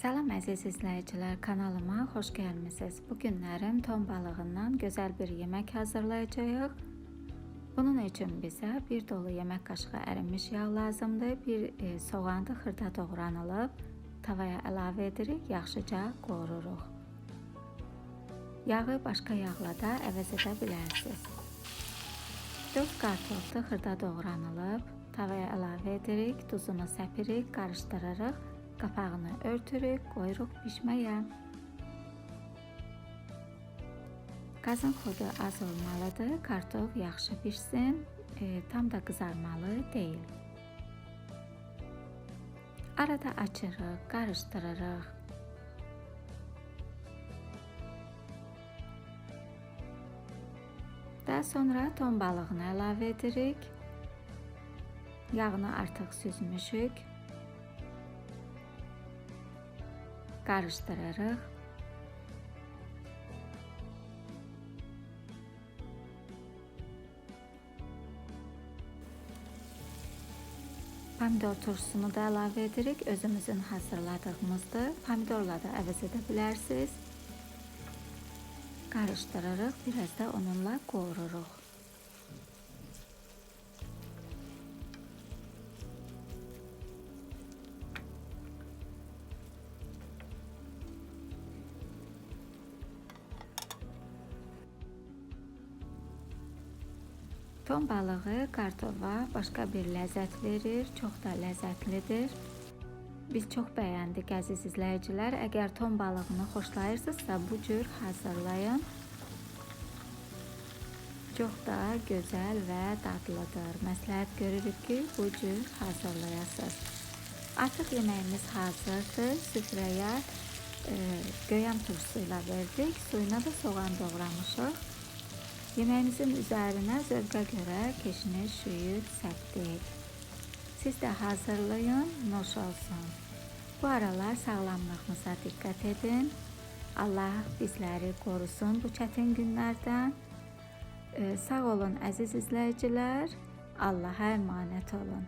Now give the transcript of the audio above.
Salam əziz izləyicilər, kanalıma xoş gəlmisiniz. Bu günlərim ton balığından gözəl bir yemək hazırlayacağıq. Bunun üçün bizə bir dolu yemək qaşığı ərinmiş yağ lazımdır. Bir e, soğan da xırda doğranılıb tavaya əlavə edirik, yaxşıca qovururuq. Yağı başqa yağla da əvəz edə bilərsiniz. 4 kartof da xırda doğranılıb tavaya əlavə edirik, duzunu səpirik, qarışdırırıq. Qapağını örtürük, qoyuruq bişməyə. Qazın xodu az olmalıdır. Kartof yaxşı bişsin, e, tam da qızarmalı deyil. Arada açırıq, qarışdırırıq. Daha sonra ton balığını əlavə edirik. Yağını artıq süzmüşük. Karıştırırıq. Pomidor turşusunu da əlavə edirik. Özümüzün hazırladığımızdır. Pomidorla da əvəz edə bilərsiniz. Qarışdırırıq, biraz da onunla qovururuq. Ton balığı kartova başqa bir ləzzət verir, çox da ləzzətlidir. Biz çox bəyəndik əziz izləyicilər. Əgər ton balığını xoşlayırsınızsa bu cür hazırlayın. Çox da gözəl və dadlıdır. Məsləhət görürük ki, bu cür hazırlayasınız. Artıq yeməyimiz hazırdır. Süfrəyə e, göyəm turşusuyla verdik. Suyuna da soğan doğramışıq. Yemeğimizin üzerine zövqə görə keşniş, şüyüd səpdik. Siz də hazırlayın, noş olsun. Bu aralar sağlamlığınıza dikkat edin. Allah bizləri qorusun bu çətin günlərdən. Ee, sağ olun əziz izləyicilər. Allah'a emanet olun.